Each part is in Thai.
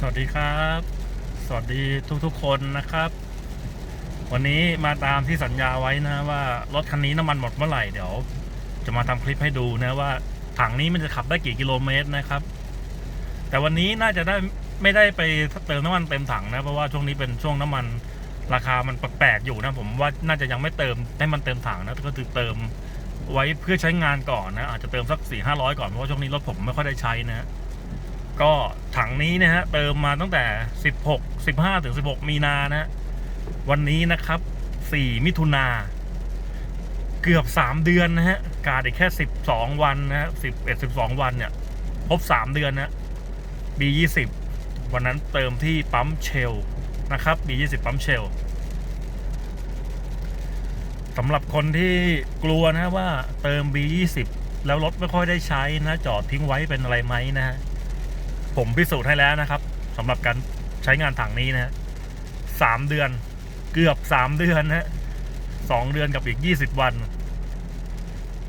สวัสดีครับ สวัสดีทุกๆคนนะครับ วันนี้มาตามที่สัญญาไว้นะว่ารถคันนี้น้ำมันหมดเมื่อไหร่เดี๋ยว จะมาทำคลิปให้ดูนะว่าถังนี้มันจะขับได้กี่กิโลเมตรนะครับ แต่วันนี้น่าจะได้ไม่ได้ไปเติมน้ำมันเต็มถังนะเพราะว่าช่วงนี้เป็นช่วงน้ำมันราคามันแปลกๆอยู่นะผมว่าน่าจะยังไม่เติมให้มันเต็มถังนะก็คือเติมไว้เพื่อใช้งานก่อนนะอาจจะเติมสักสี่ห้าร้อยก่อนเพราะว่าช่วงนี้รถผมไม่ค่อยได้ใช้นะ ก็ถังนี้นะฮะเติมมาตั้งแต่ 16 15ถึง16 มีนานะวันนี้นะครับ 4 มิถุนาเกือบ 3 เดือนนะฮะกาดอีกแค่ 12 วันนะฮะ11 12 วันเนี่ยครบ 3 เดือนนะ B20 วันนั้นเติมที่ปั๊มเชลนะครับ B20 ปั๊มเชลสำหรับคนที่กลัวนะว่าเติม B20 แล้วรถไม่ค่อยได้ใช้นะ จอดทิ้งไว้เป็นอะไรไหมนะฮะ ผมพิสูจน์ให้แล้วนะครับสำหรับการใช้งานถังนี้นะฮะสามเดือนเกือบสามเดือนนะฮะสองเดือนกับอีกยี่สิบวัน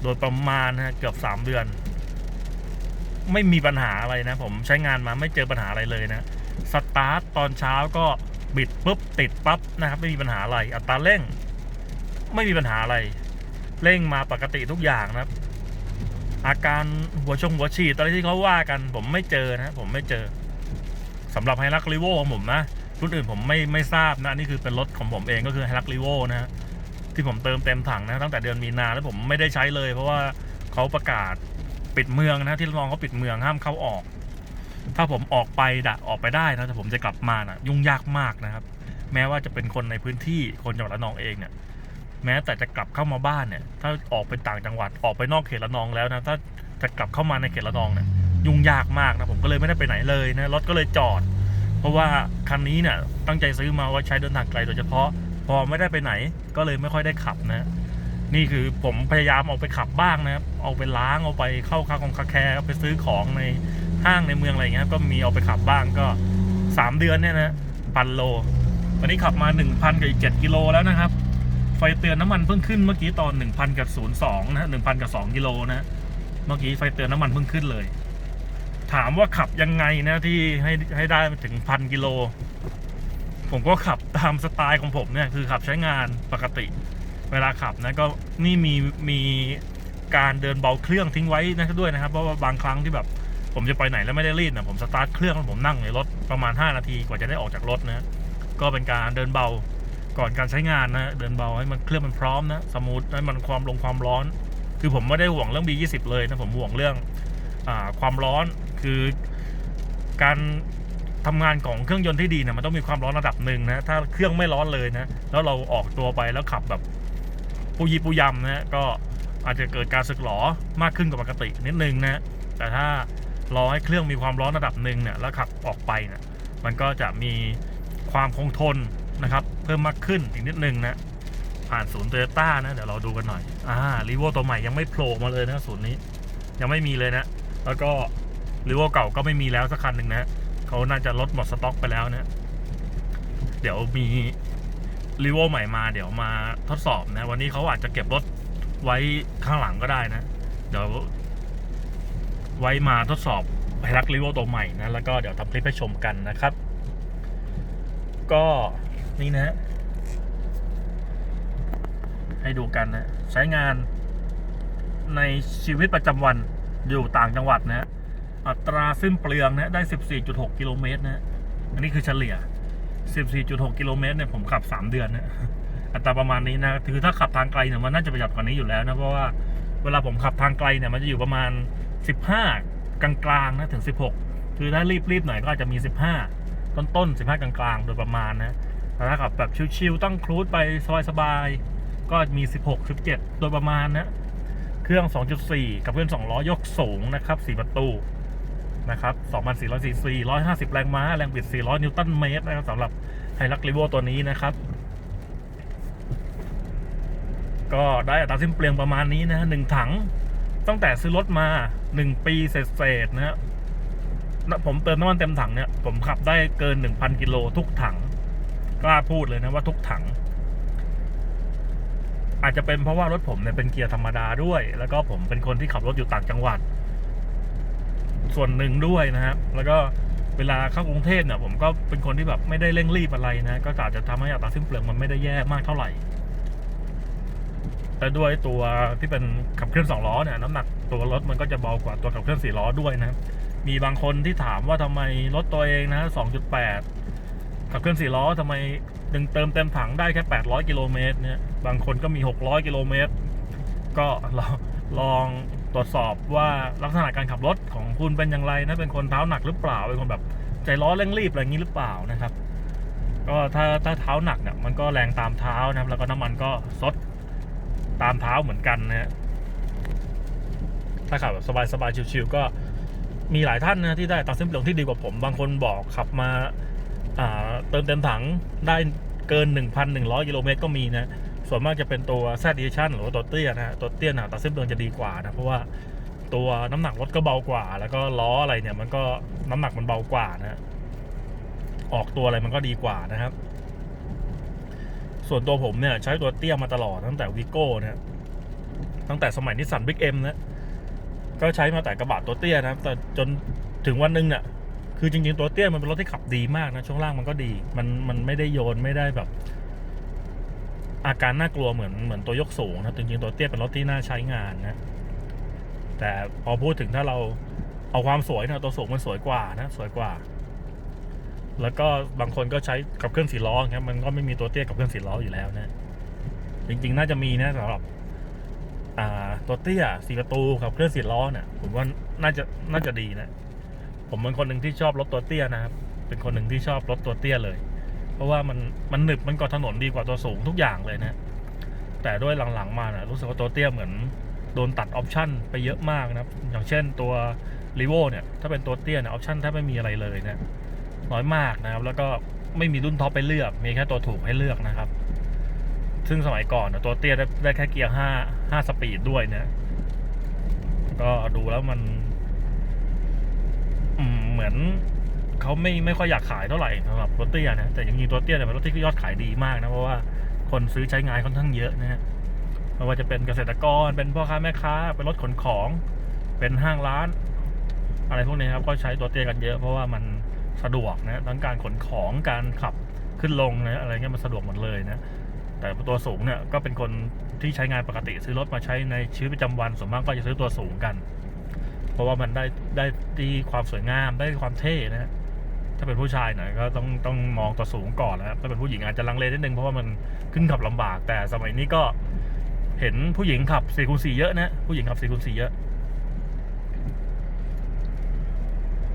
โดยประมาณนะฮะเกือบสามเดือน ไม่มีปัญหาอะไรนะ ผมใช้งานมาไม่เจอปัญหาอะไรเลยนะสตาร์ทตอนเช้าก็บิดปุ๊บติดปั๊บนะครับไม่มีปัญหาอะไร อัตราเร่ง ไม่มีปัญหาอะไร เร่งมาปกติทุกอย่างนะครับ อาการหัวชงหัวฉีดอะไรที่เขาว่ากัน ผมไม่เจอนะผมไม่เจอสำหรับไฮรักลิโวของผมนะรุ่นอื่นผมไม่ไม่ทราบนะนี่คือเป็นรถของผมเองก็คือไฮรักลิโวนะฮะที่ผมเติมเต็มถังนะตั้งแต่เดือนมีนาแล้วผมไม่ได้ใช้เลย เพราะว่าเขาประกาศปิดเมืองนะที่ระองเขาปิดเมืองห้ามเข้าออก ถ้าผมออกไปดะออกไปได้นะแต่ผมจะกลับมานะยุ่งยากมากนะครับ แม้ว่าจะเป็นคนในพื้นที่คนจังหวัดระนองเองเนี่ย แม้แต่จะกลับเข้ามาบ้านเนี่ย ถ้าออกไปต่างจังหวัดออกไปนอกเขตระนองแล้วนะถ้าจะกลับเข้ามาในเขตระนองเนี่ยยุ่งยากมากนะผมก็เลยไม่ได้ไปไหนเลยนะรถก็เลยจอด เพราะว่าคันนี้เนี่ยตั้งใจซื้อมาว่าใช้เดินทางไกลโดยเฉพาะ พอไม่ได้ไปไหนก็เลยไม่ค่อยได้ขับนะ นี่คือผมพยายามออกไปขับบ้างนะครับเอาไปล้างเอาไปเข้าคาของคาแคร์ไปซื้อของในห้างในเมืองอะไรเงี้ยก็มีเอาไปขับบ้างก็สามเดือนเนี่ยนะพันโลวันนี้ขับมา 1,000กับอีก7กิโลแล้วนะครับ ไฟเตือนน้ำมันเพิ่งขึ้นเมื่อกี้ตอน 1,000 กับ 02 นะฮะ1,000 กับ 2 กิโลนะ เมื่อกี้ไฟเตือนน้ำมันเพิ่งขึ้นเลย ถามว่าขับยังไงนะที่ให้ให้ได้ถึงพันกิโล ผมก็ขับตามสไตล์ของผมเนี่ยคือขับใช้งานปกติ เวลาขับนะก็นี่มีมีการเดินเบาเครื่องทิ้งไว้นะด้วยนะครับ เพราะว่าบางครั้งที่แบบ ผมจะไปไหนแล้วไม่ได้รีดนะผมสตาร์ทเครื่องแล้วผมนั่งในรถประมาณ 5 นาทีกว่าจะได้ออกจากรถนะก็เป็นการเดินเบา ก่อนการใช้งานนะเดินเบาให้มันเครื่องมันพร้อมนะสมูทให้มันความลงความร้อน คือผมไม่ได้ห่วงเรื่อง B20 เลยนะผมห่วงเรื่องอความร้อนคือการทำงานของเครื่องยนต์ที่ดีเนี่ยมันต้องมีความร้อนระดับหนึ่งนะถ้าเครื่องไม่ร้อนเลยนะแล้วเราออกตัวไปแล้วขับแบบปูยีปูยำนะก็อาจจะเกิดการสึกหรอมากขึ้นกว่าปกตินิดนึงนะแต่ถ้ารอให้เครื่องมีความร้อนระดับหนึ่งเนี่ยแล้วขับออกไปเนี่ยมันก็จะมีความคงทน นะครับ เพิ่มมากขึ้นอีกนิดนึงนะ ผ่านศูนย์โตโยต้านะ เดี๋ยวเราดูกันหน่อย อ่ารีโวตัวใหม่ยังไม่โผล่มาเลยนะศูนย์นี้ ยังไม่มีเลยนะ แล้วก็รีโวเก่าก็ไม่มีแล้วสักคันหนึ่งนะเขาน่าจะลดหมดสต็อกไปแล้วนะ เดี๋ยวมีรีโวใหม่มา เดี๋ยวมาทดสอบนะ วันนี้เขาอาจจะเก็บรถไว้ข้างหลังก็ได้นะ เดี๋ยว ไว้มาทดสอบไฮรักรีโวตัวใหม่นะ แล้วก็เดี๋ยวทำคลิปให้ชมกันนะครับ ก็ นี่นะ ให้ดูกันนะ ใช้งานในชีวิตประจำวันอยู่ต่างจังหวัดนะฮะอัตราสิ้นเปลืองนะ ได้ 14.6 กิโลเมตรนะ อันนี้คือเฉลี่ย 14.6 กิโลเมตรเนี่ยผมขับ 3 เดือนนะ อัตราประมาณนี้นะ คือถ้าขับทางไกลเนี่ยมันน่าจะประหยัดกว่านี้อยู่แล้วนะ เพราะว่าเวลาผมขับทางไกลเนี่ยมันจะอยู่ประมาณ 15 กลางๆนะถึง 16 คือถ้ารีบๆหน่อยก็อาจจะมี 15 ต้นต้นๆ15 กลางๆ โดยประมาณนะ แต่ถ้าขับแบบชิวๆตั้งครูดไปสบายๆก็มี 16 17 โดยประมาณนะเครื่อง 2.4 กับเครื่อง2ล้อยกสูงนะครับ4ประตูนะครับ2,400ซีซี150 แรงม้า แรงบิด 400 นิวตันเมตรนะครับสำหรับไฮรักลิโวตัวนี้นะครับ ก็ได้อัตราสิ้นเปลืองประมาณนี้นะหนึ่งถังตั้งแต่ซื้อรถมา 1 ปีเศษๆนะฮะนะผมเติมน้ำมันเต็มถังเนี่ย ผมขับได้เกิน 1,000 กิโลทุกถัง กล้าพูดเลยนะว่าทุกถัง อาจจะเป็นเพราะว่ารถผมเนี่ยเป็นเกียร์ธรรมดาด้วย แล้วก็ผมเป็นคนที่ขับรถอยู่ต่างจังหวัด ส่วนหนึ่งด้วยนะครับ แล้วก็เวลาเข้ากรุงเทพเนี่ย ผมก็เป็นคนที่แบบไม่ได้เร่งรีบอะไรนะ ก็อาจจะทำให้อัตราสิ้นเปลืองมันไม่ได้แย่มากเท่าไหร่ แต่ด้วยตัวที่เป็นขับเคลื่อนสองล้อเนี่ยน้ำหนักตัวรถมันก็จะเบากว่าตัวขับเคลื่อนสี่ล้อด้วยนะ มีบางคนที่ถามว่าทำไมรถตัวเองนะ2.8 ขับเคลื่อนสี่ล้อทำไมดึงเติมเต็มถังได้แค่ 800 กิโลเมตรเนี่ยบางคนก็มี 600 กิโลเมตร ก็ลองลองตรวจสอบว่าลักษณะการขับรถของคุณเป็นอย่างไรนะเป็นคนเท้าหนักหรือเปล่าเป็นคนแบบใจร้อนเร่งรีบอะไรอย่างนี้หรือเปล่านะครับ ก็ถ้าถ้าเท้าหนักเนี่ยมันก็แรงตามเท้านะครับ แล้วก็น้ำมันก็ซดตามเท้าเหมือนกันนะฮะถ้าขับแบบสบายๆชิวๆก็มีหลายท่านนะที่ได้อัตราสิ้นเปลืองที่ดีกว่าผม บางคนบอกขับมา เติมเต็มถังได้เกิน 1,100กิโลเมตรก็มีนะ ส่วนมากจะเป็นตัว Z Edition หรือว่าตัวเตี้ยนะตัวเตี้ยนะอัตราสิ้นเปลืองจะดีกว่านะ เพราะว่าตัวน้ำหนักรถก็เบากว่า แล้วก็ล้ออะไรเนี่ยมันก็น้ำหนักมันเบากว่านะออกตัวอะไรมันก็ดีกว่านะครับ ส่วนตัวผมเนี่ยใช้ตัวเตี้ยมาตลอดตั้งแต่วิโก้นะตั้งแต่สมัยนิสสันบิ๊กเอ็มนะก็ใช้มาแต่กระบะตัวเตี้ยนะแต่จนถึงวันหนึงเนี่ย คือจริงๆตัวเตี้ยมันเป็นรถที่ขับดีมากนะช่วงล่างมันก็ดี มันมันไม่ได้โยนไม่ได้แบบ อาการน่ากลัวเหมือนเหมือนตัวยกสูงนะจริงๆตัวเตี้ยเป็นรถที่น่าใช้งานนะ แต่พอพูดถึงถ้าเราเอาความสวยเนี่ยตัวสูงมันสวยกว่านะสวยกว่า แล้วก็บางคนก็ใช้กับเครื่องสีล้อครับมันก็ไม่มีตัวเตี้ยกับเครื่องสีล้ออยู่แล้วนะ จริง ๆ น่าจะมีนะสำหรับตัวเตี้ยสี่ประตูขับเคลื่อนสี่ล้อเนี่ยผมว่าน่าจะน่าจะดีนะ ผมเป็นคนหนึ่งที่ชอบรถตัวเตี้ยนะครับ เป็นคนหนึ่งที่ชอบรถตัวเตี้ยเลย เพราะว่ามันมันหนึบมันเกาะถนนดีกว่าตัวสูงทุกอย่างเลยนะ แต่ด้วยหลังๆมานะรู้สึกว่าตัวเตี้ยเหมือนโดนตัดออปชั่นไปเยอะมากนะครับ อย่างเช่นตัวรีโวเนี่ย ถ้าเป็นตัวเตี้ยเนี่ยออปชั่นแทบไม่มีอะไรเลยนะ น้อยมากนะครับ แล้วก็ไม่มีรุ่นท็อปไปเลือก มีแค่ตัวถูกให้เลือกนะครับ ซึ่งสมัยก่อนนะตัวเตี้ยได้ได้แค่เกียร์ห้าห้าสปีดด้วยนะ ก็ดูแล้วมัน มือนเขาไม่ไม่ค่อยอยากขายเท่าไหร่สำหรับรถเตี้ยนะแต่ย่างนี้ตัวเตี้ยเนี่ยเป็นรถที่ยอดขายดีมากนะเพราะว่าคนซื้อใช้งานค่อนข้างเยอะนะฮะไม่ว่าจะเป็นเกษตรกรเป็นพ่อค้าแม่ค้า เป็นรถขนของเป็นห้างร้าน อะไรพวกนี้ครับก็ใช้ตัวเตี้ยกันเยอะเพราะว่ามันสะดวกนะทั้งการขนของการขับขึ้นลงนะอะไรเงี้ยมันสะดวกหมดเลยนะแต่ตัวสูงเนี่ยก็เป็นคนที่ใช้งานปกติซื้อรถมาใช้ในชีวิตประจำวันส่วนมากก็จะซื้อตัวสูงกัน เพราะว่ามันได้ได้ที่ความสวยงามได้ความเท่นะฮะถ้าเป็นผู้ชายหน่อยก็ต้องต้องมองตัวสูงก่อนนะครับถ้าเป็นผู้หญิงอาจจะลังเลนิดนึงเพราะว่ามันขึ้นขับลำบาก แต่สมัยนี้ก็เห็นผู้หญิงขับ4คูณ4เยอะนะผู้หญิงขับ4คูณ4เยอะ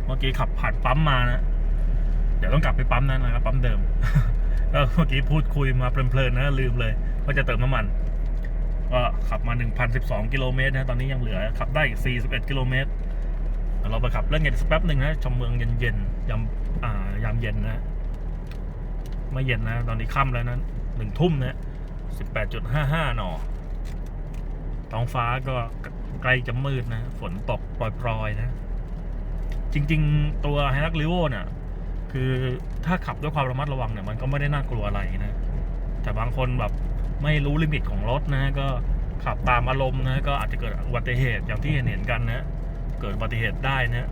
เมื่อกี้ขับผ่านปั๊มมานะเดี๋ยวต้องกลับไปปั๊มนั้นนะครับปั๊มเดิมก็เมื่อกี้พูดคุยมาเพลินๆนะลืมเลยว่าจะเติมน้ำมัน ก็ขับมา 1,012 กิโลเมตรนะตอนนี้ยังเหลือขับได้อีก41 กิโลเมตร เราไปขับเล่นกันสักแป๊บหนึ่งนะชมเมืองเย็นๆยามอ่ายามเย็นนะไม่เย็นนะ ตอนนี้ค่ำแล้วนะหนึ่งทุ่มนะ18.55 หนอท้องฟ้าก็ใกล้จะมืดนะ ฝนตกปล่อยๆนะ จริงๆ ตัวไฮรักลิโวเนี่ยคือถ้าขับด้วยความระมัดระวังเนี่ย มันก็ไม่ได้น่ากลัวอะไรนะ แต่บางคนแบบ ไม่รู้ลิมิตของรถนะก็ขับตามอารมณ์นะก็อาจจะเกิดอุบัติเหตุอย่างที่เห็นเห็นกันนะเกิดอุบัติเหตุได้นะ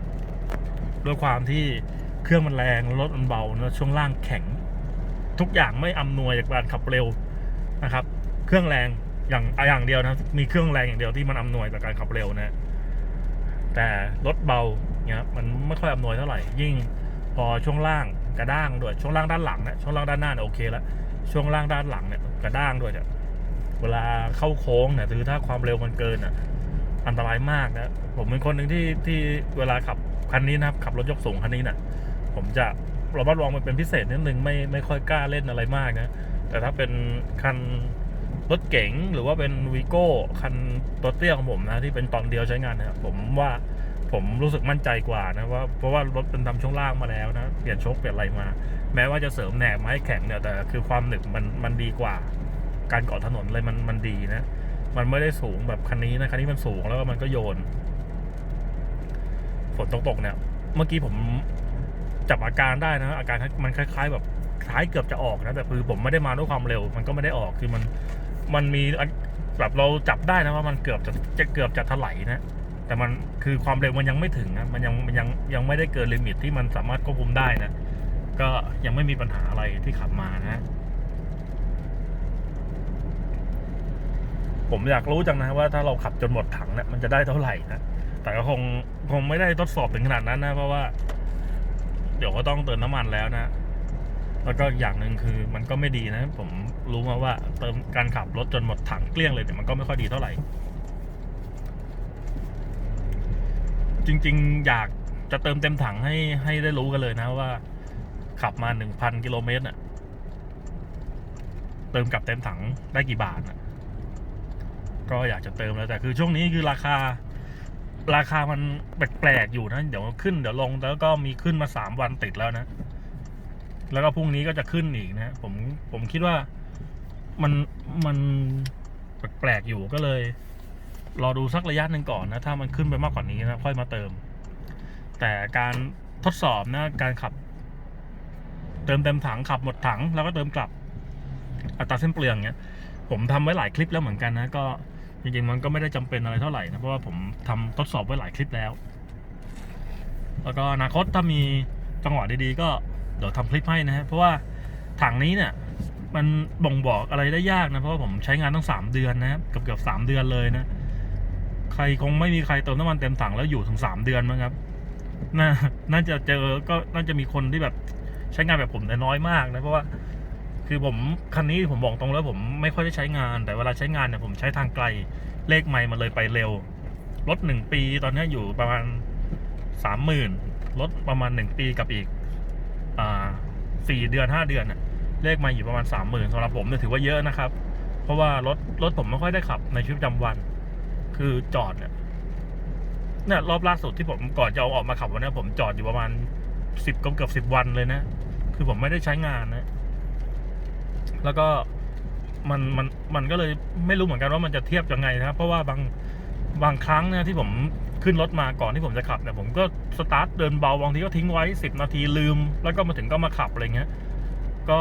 ด้วยความที่เครื่องมันแรงรถมันเบานะช่วงล่างแข็ง ทุกอย่างไม่อำนวยจากการขับเร็วนะครับ เครื่องแรงอย่างอย่างเดียวนะมีเครื่องแรงอย่างเดียวที่มันอำนวยต่อการขับเร็วนะแต่รถเบาเนี่ยมันไม่ค่อยอำนวยเท่าไหร่ ยิ่งพอช่วงล่างกระด้างด้วยช่วงล่างด้านหลังนะช่วงล่างด้านหน้าเนี่ยโอเคแล้ว ช่วงล่างด้านหลังเนี่ยกระด้างด้วยเนี่ยเวลาเข้าโค้งเนี่ยคือถ้าความเร็วมันเกินอะอันตรายมากนะผมเป็นคนหนึ่งที่ที่เวลาขับคันนี้นะครับขับรถยกสูงคันนี้นะ่ะ ผมจะระมัดระวังมันเป็นพิเศษนิดนึงไม่ไม่ค่อยกล้าเล่นอะไรมากนะแต่ถ้าเป็นคันรถเก๋งหรือว่าเป็นวีโก้คันตัวเตี้ยของผมนะที่เป็นตอนเดียวใช้งานนะครับผมว่า ผมรู้สึกมั่นใจกว่านะว่าเพราะว่ารถเป็นทำช่วงล่างมาแล้วนะ เปลี่ยนโชคเปลี่ยนอะไรมา แม้ว่าจะเสริมแหนบมาให้แข็งเนี่ยแต่คือความหนึบมันมันดีกว่า การเกาะถนนเลยมันมันดีนะ มันไม่ได้สูงแบบคันนี้นะคันนี้มันสูงแล้วก็มันก็โยนฝนตกตกเนี่ย เมื่อกี้ผมจับอาการได้นะ อาการมันคล้าย ๆ แบบคล้ายเกือบจะออกนะแต่คือผมไม่ได้มาด้วยความเร็ว มันก็ไม่ได้ออกคือมันมันมีแบบเราจับได้นะว่ามันเกือบจะจะเกือบจะถลายนะ แต่มันคือความเร็วมันยังไม่ถึงนะมันยังมันยังยังไม่ได้เกินลิมิตที่มันสามารถควบคุมได้นะ ก็ยังไม่มีปัญหาอะไรที่ขับมานะ ผมอยากรู้จังนะว่าถ้าเราขับจนหมดถังเนี่ยมันจะได้เท่าไหร่นะแต่ก็คงคงไม่ได้ทดสอบถึงขนาดนั้นนะ เพราะว่า เดี๋ยวก็ต้องเติมน้ำมันแล้วนะแล้วก็อย่างหนึ่งคือมันก็ไม่ดีนะ ผมรู้มาว่าเติมการขับรถจนหมดถังเกลี้ยงเลยเนี่ยมันก็ไม่ค่อยดีเท่าไหร่ จริง ๆ อยากจะเติมเต็มถังให้ให้ได้รู้กันเลยนะว่า ขับมาหนึ่งพันกิโลเมตรน่ะเติมกลับเต็มถังได้กี่บาทน่ะก็อยากจะเติมแล้วแต่คือช่วงนี้คือราคา ราคามันแปลกๆอยู่นะ เดี๋ยวขึ้นเดี๋ยวลงแล้วก็มีขึ้นมาสามวันติดแล้วนะ แล้วก็พรุ่งนี้ก็จะขึ้นอีกนะ ผมผมคิดว่ามันมันแปลกๆอยู่ก็เลย รอดูสักระยะหนึ่งก่อนนะ ถ้ามันขึ้นไปมากกว่านี้นะ ค่อยมาเติม แต่การทดสอบนะ การขับ เติมเต็มถังขับหมดถัง แล้วก็เติมกลับ อัตราเส้นเปลืองเนี้ย ผมทำไว้หลายคลิปแล้วเหมือนกันนะ ก็จริงๆมันก็ไม่ได้จำเป็นอะไรเท่าไหร่นะ เพราะว่าผมทำทดสอบไว้หลายคลิปแล้ว แล้วก็อนาคตถ้ามีจังหวะดีๆก็เดี๋ยวทำคลิปให้นะฮะ เพราะว่าถังนี้เนี่ยมันบ่งบอกอะไรได้ยากนะ เพราะว่าผมใช้งานตั้งสามเดือนนะเกือบเกือบสามเดือนเลยนะ รคงไม่มีใครเติมน้ำมันเต็มถังแล้วอยู่ถึงสามเดือนมั้งครับน่าน่าจะเจอก็น่าจะมีคนที่แบบใช้งานแบบผมแต่น้อยมากนะเพราะว่า คือผมคันนี้ผมบอกตรงแล้วผมไม่ค่อยได้ใช้งาน แต่เวลาใช้งานเนี่ยผมใช้ทางไกลเลขไม่มาเลยไปเร็วรถหนึ่งปีตอนนี้อยู่ประมาณสามหมื่นรถประมาณหนึ่งปีกับอีกอ่าสี่เดือนห้าเดือนน่ะเลขมาอยู่ประมาณสามหมื่นสำหรับผมเนี่ยถือว่าเยอะนะครับ เพราะว่ารถรถผมไม่ค่อยได้ขับในชีวิตประจำวัน คือจอดเนี่ยเนี่ยรอบล่าสุดที่ผมก่อนจะเอาออกมาขับวันนี้ผมจอดอยู่ประมาณสิบเกือบสิบวันเลยนะ คือผมไม่ได้ใช้งานนะ แล้วก็มันมันมันก็เลยไม่รู้เหมือนกันว่ามันจะเทียบยังไงนะครับ เพราะว่าบางบางครั้งเนี่ยที่ผมขึ้นรถมาก่อนที่ผมจะขับเนี่ยผมก็สตาร์ทเดินเบาบางทีก็ทิ้งไว้สิบนาทีลืม แล้วก็มาถึงก็มาขับอะไรเงี้ย ก็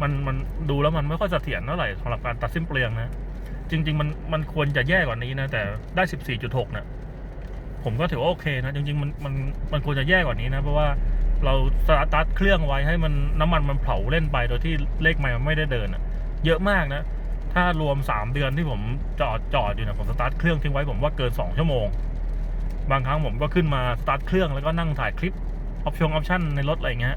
มันมันดูแล้วมันไม่ค่อยเสถียรเท่าไหร่สำหรับการตัดสิ้นเปลืองนะ จริง ๆ มันมันควรจะแย่กว่านี้นะ แต่ได้สิบสี่จุดหกเนี่ยผมก็ถือว่าโอเคนะ จริง ๆ มันมันมันควรจะแย่กว่านี้นะ เพราะว่าเราสตาร์ทเครื่องไว้ให้มันน้ำมันมันเผาเล่นไปโดยที่เลขไมล์มันไม่ได้เดินอะเยอะมากนะ ถ้ารวมสามเดือนที่ผมจอดจอดอยู่เนี่ยผมสตาร์ทเครื่องทิ้งไว้ผมว่าเกินสองชั่วโมง บางครั้งผมก็ขึ้นมาสตาร์ทเครื่องแล้วก็นั่งถ่ายคลิปออปชั่นออปชั่นในรถอะไรเงี้ย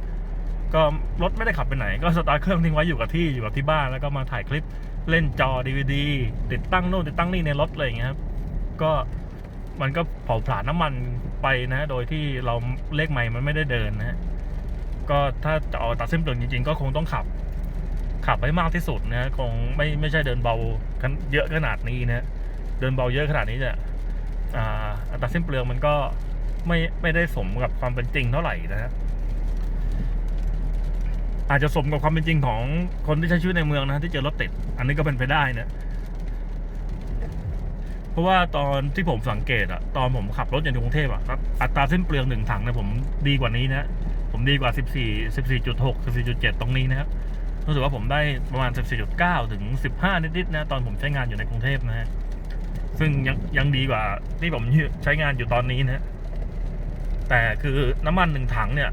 ก็รถไม่ได้ขับไปไหน ก็สตาร์ทเครื่องทิ้งไว้อยู่กับที่อยู่กับที่บ้านแล้วก็มาถ่ายคลิป เล่นจอดีวดีติดตั้งโน่นติดตั้งนี่ในรถอะไรอย่างเงี้ยครับ ก็มันก็เผาผลาญน้ำมันไปนะ โดยที่เราเลขไมล์มันไม่ได้เดินนะฮะก็ถ้าจะเอาตัดเส้นเปลืองจริงๆ ก็คงต้องขับ ขับให้มากที่สุดนะคงไม่ไม่ใช่เดินเบาเยอะขนาดนี้นะเดินเบาเยอะขนาดนี้เนี่ยอ่าอัตราสิ้นเปลืองมันก็ไม่ไม่ได้สมกับความเป็นจริงเท่าไหร่นะฮะ อาจจะสมกับความเป็นจริงของคนที่ใช้ชีวิตในเมืองนะที่เจอรถติด อันนี้ก็เป็นไปได้นะเพราะว่าตอนที่ผมสังเกตอะตอนผมขับรถอยู่ในกรุงเทพอะอัตราสิ้นเปลืองหนึ่งถังเนี่ยผมดีกว่านี้นะผมดีกว่า 14 14.6 14.7 ตรงนี้นะครับรู้สึกว่าผมได้ประมาณ 14.9 ถึง 15 นิดๆนะตอนผมใช้งานอยู่ในกรุงเทพนะฮะซึ่งยังยังดีกว่าที่ผมใช้งานอยู่ตอนนี้นะแต่คือน้ำมันหนึ่งถังเนี่ย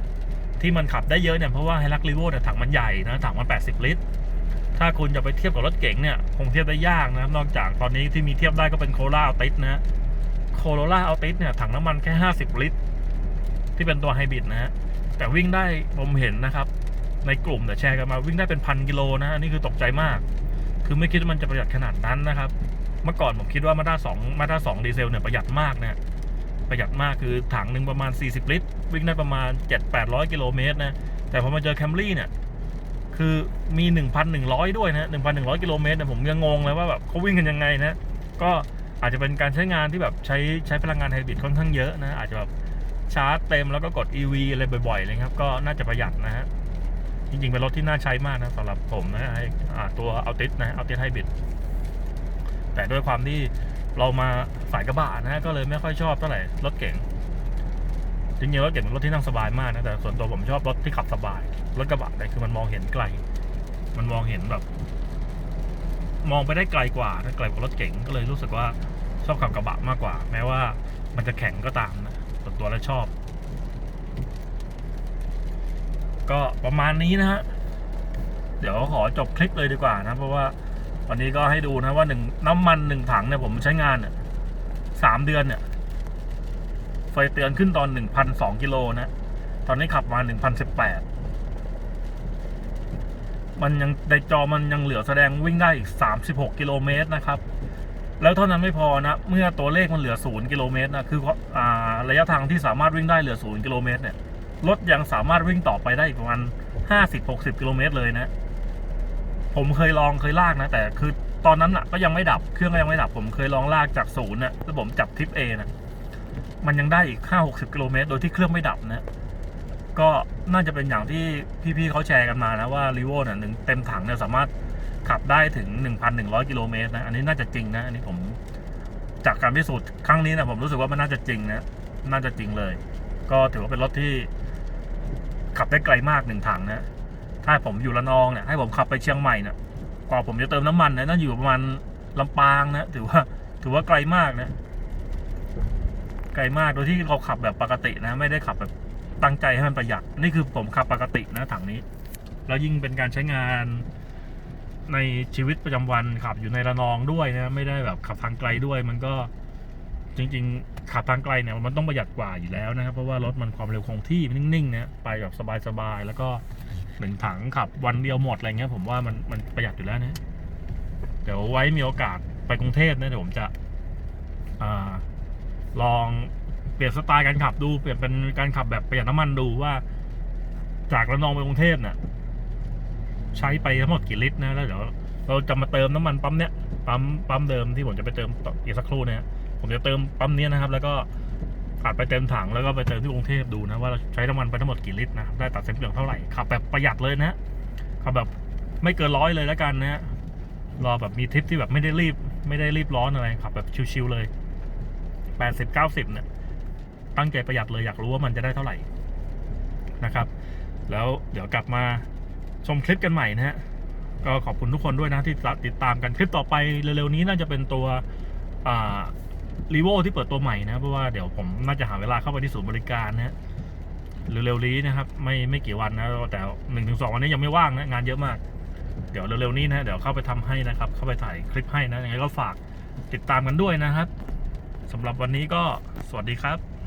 ที่มันขับได้เยอะเนี่ยเพราะว่าไฮรักรีโวเนี่ยถังมันใหญ่นะถังมัน 80 ลิตร ถ้าคุณจะไปเทียบกับรถเก๋งเนี่ยคงเทียบได้ยากนะครับนอกจากตอนนี้ที่มีเทียบได้ก็เป็นโคโรล่าอัลติสนะโคโรล่าอัลติสเนี่ยถังน้ำมันแค่ 50 ลิตร ที่เป็นตัวไฮบริดนะฮะแต่วิ่งได้ผมเห็นนะครับ ในกลุ่มแต่แชร์กันมาวิ่งได้เป็นพันกิโลนะอันนี่คือตกใจมาก คือไม่คิดว่ามันจะประหยัดขนาดนั้นนะครับ เมื่อก่อนผมคิดว่ามาด้าสองมาด้าสองดีเซลเนี่ยประหยัดมากนะ ประหยัดมากคือถังหนึ่งประมาณ 40 ลิตร วิ่งได้ประมาณ 7-800 กิโลเมตรนะ แต่พอมาเจอแคมรี่เนี่ยคือมี 1,100 ด้วยนะ1,100 กิโลเมตรนี่ผมยังงงเลยว่าแบบเขาวิ่งกันยังไงนะ ก็อาจจะเป็นการใช้งานที่แบบใช้ใช้พลังงานไฮบริดค่อนข้างเยอะนะ อาจจะแบบชาร์จเต็มแล้วก็กด EV อะไรบ่อยๆเลยครับ ก็น่าจะประหยัดนะฮะ จริงๆ เป็นรถที่น่าใช้มากนะสำหรับผมนะให้อ่าตัวเอัลติสนะเอัลติสไฮบริดแต่ด้วยความที่ เรามาสายกระบะนะก็เลยไม่ค่อยชอบเท่าไหร่รถเก๋งจริงๆรถเก๋งเป็นรถที่นั่งสบายมากนะแต่ส่วนตัวผมชอบรถที่ขับสบายรถกระบะเนี่ยคือมันมองเห็นไกล มันมองเห็นแบบ มองไปได้ไกลกว่านะไกลกว่ารถเก๋งก็เลยรู้สึกว่าชอบขับกระบะมากกว่า แม้ว่ามันจะแข็งก็ตามนะส่วนตัวแล้วชอบ ก็ประมาณนี้นะฮะเดี๋ยวขอจบคลิปเลยดีกว่านะ เพราะว่า วันนี้ก็ให้ดูนะว่าหนึ่งน้ำมันหนึ่งถังเนี่ยผมใช้งานเนี่ยสามเดือนเนี่ย ไฟเตือนขึ้นตอนหนึ่งพันสองกิโลนะ ตอนนี้ขับมาหนึ่งพันสิบแปดมันยังในจอมันยังเหลือแสดงวิ่งได้อีกสามสิบหกกิโลเมตรนะครับ แล้วเท่านั้นไม่พอนะ เมื่อตัวเลขมันเหลือศูนย์กิโลเมตรนะ คืออระยะทางที่สามารถวิ่งได้เหลือศูนย์กิโลเมตรเนี่ย รถยังสามารถวิ่งต่อไปได้อีกประมาณห้าสิบหกสิบกิโลเมตรเลยนะ ผมเคยลองเคยลากนะ แต่คือตอนนั้นอะก็ยังไม่ดับเครื่องก็ยังไม่ดับ ผมเคยลองลากจากศูนย์น่ะแล้วผมจับทิปเอนะมันยังได้อีกห้าหกสิบกิโลเมตรโดยที่เครื่องไม่ดับนะก็น่าจะเป็นอย่างที่พี่ๆเขาแชร์กันมานะว่ารีโวเนี่ยหนึ่งเต็มถังเนี่ยสามารถขับได้ถึง 1,100 กิโลเมตรนะ อันนี้น่าจะจริงนะ อันนี้ผมจากการพิสูจน์ครั้งนี้นะผมรู้สึกว่ามันน่าจะจริงนะ น่าจะจริงเลย ก็ถือว่าเป็นรถที่ขับได้ไกลมากหนึ่งถังนะ ถ้าผมอยู่ระนองเนี่ยให้ผมขับไปเชียงใหม่เนี่ยกว่าผมจะเติมน้ำมันเนี่ยน่าอยู่ประมาณลำปางนะถือว่าถือว่าไกลมากนะไกลมากโดยที่เราขับแบบปกตินะ ไม่ได้ขับแบบตั้งใจให้มันประหยัด นี่คือผมขับปกตินะถังนี้ แล้วยิ่งเป็นการใช้งานในชีวิตประจำวันขับอยู่ในระนองด้วยนะ ไม่ได้แบบขับทางไกลด้วย มันก็จริง ๆ ขับทางไกลเนี่ยมันต้องประหยัดกว่าอยู่แล้วนะครับเพราะว่ารถมันความเร็วคงที่นิ่งๆนะไปแบบสบายๆแล้วก็ หนึ่งถังขับวันเดียวหมดอะไรเงี้ยผมว่ามันมันประหยัดอยู่แล้วนะเดี๋ยวไว้มีโอกาสไปกรุงเทพนะเดี๋ยวผมจะอลองเปลี่ยนสไตล์การขับดูเปลี่ยนเป็นการขับแบบประหยัดน้ำมันดูว่า จากระนองไปกรุงเทพเนี่ยใช้ไปทั้งหมดกี่ลิตรนะแล้วเดี๋ยวเราจะมาเติมน้ำมันปั๊มเนี้ยปั๊มปั๊มเดิมที่ผมจะไปเติมอีกสักครู่เนี่ยผมจะเติมปั๊มนี้นะครับ แล้วก็ ขับไปเต็มถังแล้วก็ไปเติมที่กรุงเทพดูนะว่าเราใช้น้ำมันไปทั้งหมดกี่ลิตรนะได้ตัดเส้นเปลืองเท่าไหร่ขับแบบประหยัดเลยนะขับแบบไม่เกินร้อยเลยแล้วกันนะฮะรอแบบมีทริปที่แบบไม่ได้รีบ ไม่ได้รีบร้อนอะไรขับแบบชิวๆเลยแปดสิบเก้าสิบเนี่ยตั้งใจประหยัดเลยอยากรู้ว่ามันจะได้เท่าไหร่นะครับ แล้วเดี๋ยวกลับมาชมคลิปกันใหม่นะฮะก็ขอบคุณทุกคนด้วยนะที่ติดตามกันคลิปต่อไปเร็วๆนี้น่าจะเป็นตัวอ่า รีโวที่เปิดตัวใหม่นะเพราะว่าเดี๋ยวผมน่าจะหาเวลาเข้าไปที่ศูนย์บริการนะฮะเร็วๆนี้นะครับ ไม่ไม่กี่วันนะแต่หนึ่งถึงสองวันนี้ยังไม่ว่างนะงานเยอะมาก เดี๋ยวเร็วๆนี้นะเดี๋ยวเข้าไปทำให้นะครับ เข้าไปถ่ายคลิปให้นะยังไงก็ฝากติดตามกันด้วยนะครับสำหรับวันนี้ก็สวัสดีครับ